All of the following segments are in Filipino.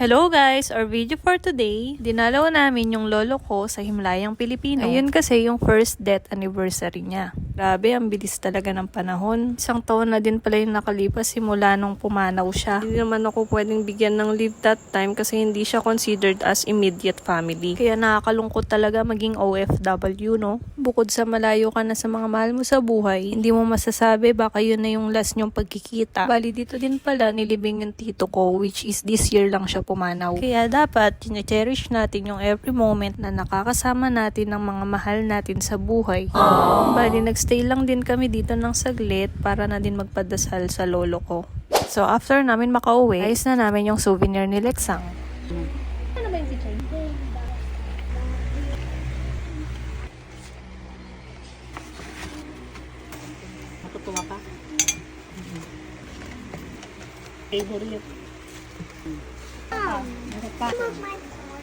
Hello guys! Our video for today, dinalaw namin yung lolo ko sa Himlayang Pilipino. Ayun kasi yung first death anniversary niya. Grabe, ang bilis talaga ng panahon. Isang taon na din pala yung nakalipas simula nung pumanaw siya. Hindi naman ako pwedeng bigyan ng leave that time kasi hindi siya considered as immediate family. Kaya nakakalungkot talaga maging OFW, no? Bukod sa malayo ka na sa mga mahal mo sa buhay, hindi mo masasabi baka yun na yung last nyong pagkikita. Bali dito din pala nilibing yung tito ko which is this year lang siya pumanaw. Kaya dapat cherish natin yung every moment na nakakasama natin ng mga mahal natin sa buhay. Bali nagstay lang din kami dito ng saglit para na din magpadasal sa lolo ko. So after namin makauwi, ayos na namin yung souvenir ni Lexang. Ano ba yung picture? Natutuwa ka? Favorite. Meron pa.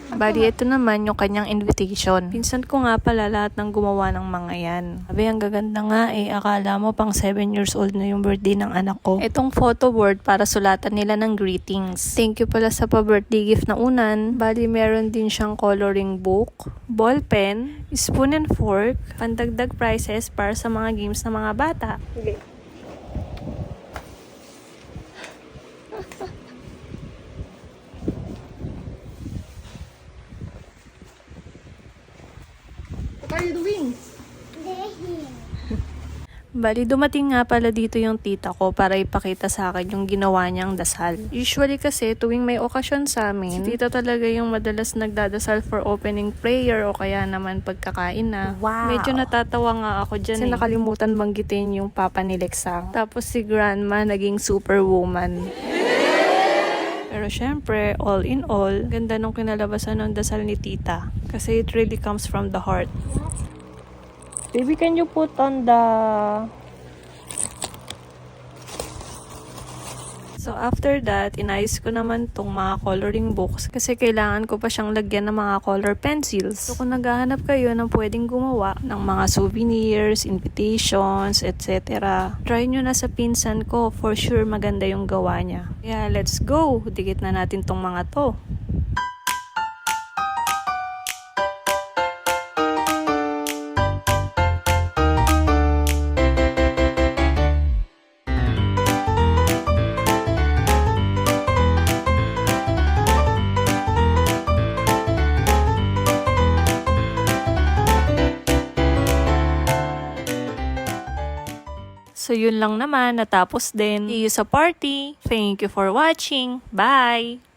Bali, ito naman yung kanyang invitation. Pinsan ko nga pala lahat ng gumawa ng mga yan. Sabi, ang gaganda nga eh. Akala mo pang 7 years old na yung birthday ng anak ko. Itong photo board para sulatan nila ng greetings. Thank you pala sa pa-birthday gift na unan. Bali, meron din siyang coloring book, ball pen, spoon and fork, pandagdag prizes para sa mga games ng mga bata. Sige. Are you doing? Bali, dumating nga pala dito yung tita ko para ipakita sa akin yung ginawa niyang dasal. Usually kasi tuwing may okasyon sa amin, si tita talaga yung madalas nagdadasal for opening prayer o kaya naman pagkakain na. Wow. Medyo natatawa nga ako dyan Kasi nakalimutan banggitin yung papa ni Lexang. Tapos si grandma naging superwoman. Pero syempre, all in all, ganda nung kinalabasan ng dasal ni tita. Kasi it really comes from the heart. Baby, can you put on the... So after that, inayos ko naman tong mga coloring books kasi kailangan ko pa siyang lagyan ng mga color pencils. So kung naghahanap kayo ng pwedeng gumawa ng mga souvenirs, invitations, etc. Try nyo na sa pinsan ko. For sure maganda yung gawa niya. Kaya let's go! Dikit na natin tong mga to. So yun lang naman, natapos din. See you sa party. Thank you for watching. Bye!